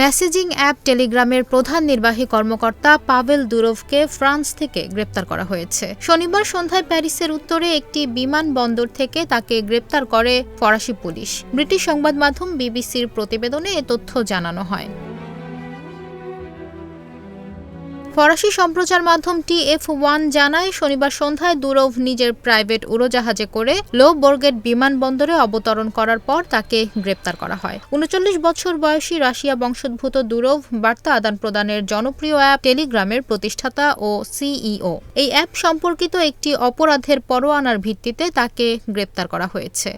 Messaging app টেলিগ্রামের প্রধান নির্বাহী কর্মকর্তা পাভেল দুরোভকে ফ্রান্স থেকে গ্রেপ্তার করা হয়েছে। শনিবার সন্ধ্যায় প্যারিসের উত্তরে একটি বিমানবন্দর থেকে তাকে গ্রেপ্তার করে ফরাসি পুলিশ। ব্রিটিশ সংবাদ মাধ্যম বিবিসির প্রতিবেদনে এ তথ্য জানানো হয়। ফরাসি সম্প্রচার মাধ্যম টিএফ ওয়ান জানায়, শনিবার সন্ধ্যায় দুরভ নিজের প্রাইভেট উড়োজাহাজে করে লো বর্গেট বিমানবন্দরে অবতরণ করার পর তাকে গ্রেপ্তার করা হয়। উনচল্লিশ বছর বয়সী রাশিয়া বংশোদ্ভূত দুরভ বার্তা আদান প্রদানের জনপ্রিয় অ্যাপ টেলিগ্রামের প্রতিষ্ঠাতা ও সিইও। এই অ্যাপ সম্পর্কিত একটি অপরাধের পরোয়ানার ভিত্তিতে তাকে গ্রেপ্তার করা হয়েছে।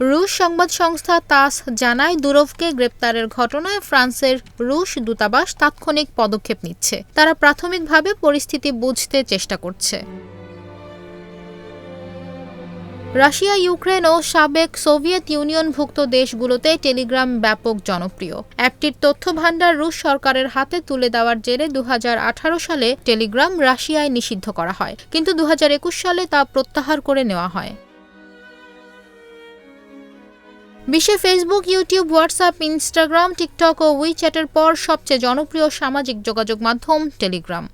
রুশ সংবাদ সংস্থা তাস জানায় দুরভকে গ্রেপ্তারের ঘটনায় ফ্রান্সের রুশ দূতাবাস তাৎক্ষণিক পদক্ষেপ নিচ্ছে। তারা প্রাথমিকভাবে পরিস্থিতি বুঝতে চেষ্টা করছে। রাশিয়া, ইউক্রেন ও সাবেক সোভিয়েত ইউনিয়নভুক্ত দেশগুলোতে টেলিগ্রাম ব্যাপক জনপ্রিয়। অ্যাপটির তথ্য ভাণ্ডার রুশ সরকারের হাতে তুলে দেওয়ার জেরে দু হাজার আঠারো সালে টেলিগ্রাম রাশিয়ায় নিষিদ্ধ করা হয়। কিন্তু দু হাজার একুশ সালে তা প্রত্যাহার করে নেওয়া হয়। বিশ্বে Facebook YouTube WhatsApp Instagram TikTok ও উইচ্যাটের পর সবচেয়ে জনপ্রিয় সামাজিক যোগাযোগ মাধ্যম টেলিগ্রাম